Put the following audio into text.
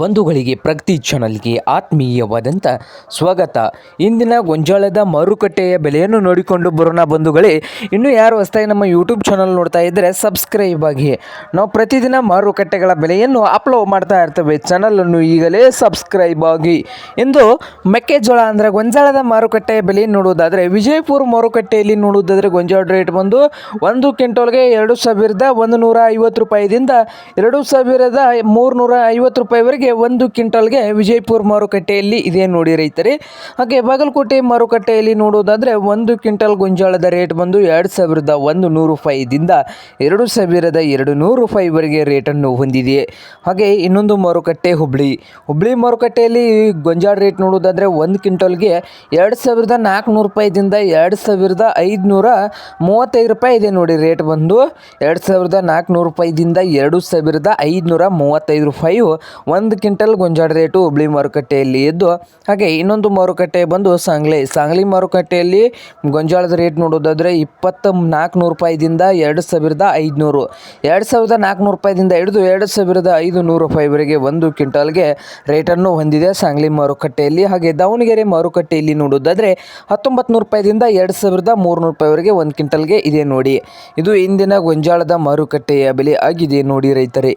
ಬಂಧುಗಳಿಗೆ ಪ್ರಗತಿ ಚಾನಲ್ಗೆ ಆತ್ಮೀಯವಾದಂಥ ಸ್ವಾಗತ. ಇಂದಿನ ಗೊಂಜಾಳದ ಮಾರುಕಟ್ಟೆಯ ಬೆಲೆಯನ್ನು ನೋಡಿಕೊಂಡು ಬರೋಣ ಬಂಧುಗಳೇ. ಇನ್ನೂ ಯಾರು ಹೊಸ್ತಾಗಿ ನಮ್ಮ ಯೂಟ್ಯೂಬ್ ಚಾನಲ್ ನೋಡ್ತಾ ಇದ್ದರೆ ಸಬ್ಸ್ಕ್ರೈಬ್ ಆಗಿ. ನಾವು ಪ್ರತಿದಿನ ಮಾರುಕಟ್ಟೆಗಳ ಬೆಲೆಯನ್ನು ಅಪ್ಲೋಡ್ ಮಾಡ್ತಾ ಇರ್ತೇವೆ. ಚಾನಲನ್ನು ಈಗಲೇ ಸಬ್ಸ್ಕ್ರೈಬ್ ಆಗಿ. ಇಂದು ಮೆಕ್ಕೆಜೋಳ ಅಂದರೆ ಗೊಂಜಾಳದ ಮಾರುಕಟ್ಟೆಯ ಬೆಲೆ ನೋಡುವುದಾದರೆ, ವಿಜಯಪುರ ಮಾರುಕಟ್ಟೆಯಲ್ಲಿ ನೋಡುವುದಾದರೆ ಗೊಂಜಾಳ ರೇಟ್ ಬಂದು ಒಂದು ಕ್ವಿಂಟೋಲ್ಗೆ ಎರಡು ಸಾವಿರದ ಒಂದು ನೂರ ಐವತ್ತು ರೂಪಾಯಿದಿಂದ ಎರಡು ಸಾವಿರದ ಮೂರುನೂರ ಐವತ್ತು ರೂಪಾಯಿವರೆಗೆ ಒಂದು ಕ್ವಿಂಟಲ್ಗೆ ವಿಜಯಪುರ ಮಾರುಕಟ್ಟೆಯಲ್ಲಿ ಇದೆ ನೋಡಿ ರೈತರೇ. ಹಾಗೆ ಬಾಗಲಕೋಟೆ ಮಾರುಕಟ್ಟೆಯಲ್ಲಿ ನೋಡೋದಾದರೆ ಒಂದು ಕ್ವಿಂಟಲ್ ಗೊಂಜಾಳದ ರೇಟ್ ಬಂದು ಎರಡು ಸಾವಿರದ ಒಂದು ನೂರು ರೂಪಾಯಿದಿಂದ ಎರಡು ಸಾವಿರದ ಎರಡು ನೂರು ರೂಪಾಯಿವರೆಗೆ ರೇಟನ್ನು ಹೊಂದಿದೆ. ಹಾಗೆ ಇನ್ನೊಂದು ಮಾರುಕಟ್ಟೆ ಹುಬ್ಳಿ. ಹುಬ್ಳಿ ಮಾರುಕಟ್ಟೆಯಲ್ಲಿ ಗೊಂಜಾಳ ರೇಟ್ ನೋಡೋದಾದರೆ ಒಂದು ಕ್ವಿಂಟಲ್ಗೆ ಎರಡು ಸಾವಿರದ ನಾಲ್ಕುನೂರು ರೂಪಾಯಿದಿಂದ ಎರಡು ಸಾವಿರದ ಐದುನೂರ ಮೂವತ್ತೈದು ರೂಪಾಯಿ ಇದೆ ನೋಡಿ ರೇಟ್ ಬಂದು ಎರಡು ಸಾವಿರದ ನಾಲ್ಕುನೂರು ರೂಪಾಯಿದಿಂದ ಎರಡು ಸಾವಿರದ ಐದುನೂರ ಮೂವತ್ತೈದು ರೂಪಾಯಿಯು ಒಂದು ಕ್ವಿಂಟಲ್ ಗೊಂಜಾಳ ರೇಟು ಹುಬ್ಳಿ ಮಾರುಕಟ್ಟೆಯಲ್ಲಿ ಇದ್ದು, ಹಾಗೆ ಇನ್ನೊಂದು ಮಾರುಕಟ್ಟೆ ಬಂದು ಸಾಂಗ್ಲಿ. ಸಾಂಗ್ಲಿ ಮಾರುಕಟ್ಟೆಯಲ್ಲಿ ಗೊಂಜಾಳದ ರೇಟ್ ನೋಡೋದಾದರೆ ಇಪ್ಪತ್ತ ನಾಲ್ಕುನೂರು ರೂಪಾಯಿದಿಂದ ಎರಡು ಸಾವಿರದ ಐದುನೂರು. ಎರಡು ಸಾವಿರದ ನಾಲ್ಕುನೂರು ರೂಪಾಯಿದಿಂದ ಹಿಡಿದು ಎರಡು ಸಾವಿರದ ಐದು ನೂರು ರೂಪಾಯಿವರೆಗೆ ಒಂದು ಕ್ವಿಂಟಲ್ಗೆ ರೇಟನ್ನು ಹೊಂದಿದೆ ಸಾಂಗ್ಲಿ ಮಾರುಕಟ್ಟೆಯಲ್ಲಿ. ಹಾಗೆ ದಾವಣಗೆರೆ ಮಾರುಕಟ್ಟೆಯಲ್ಲಿ ನೋಡೋದಾದರೆ ಹತ್ತೊಂಬತ್ತು ನೂರು ರೂಪಾಯಿದಿಂದ ಎರಡು ಸಾವಿರದ ಮೂರುನೂರು ರೂಪಾಯಿವರೆಗೆ ಒಂದು ಕ್ವಿಂಟಲ್ಗೆ ಇದೆ ನೋಡಿ. ಇದು ಇಂದಿನ ಗೊಂಜಾಳದ ಮಾರುಕಟ್ಟೆಯ ಬೆಲೆ ಆಗಿದೆ ನೋಡಿ ರೈತರೇ.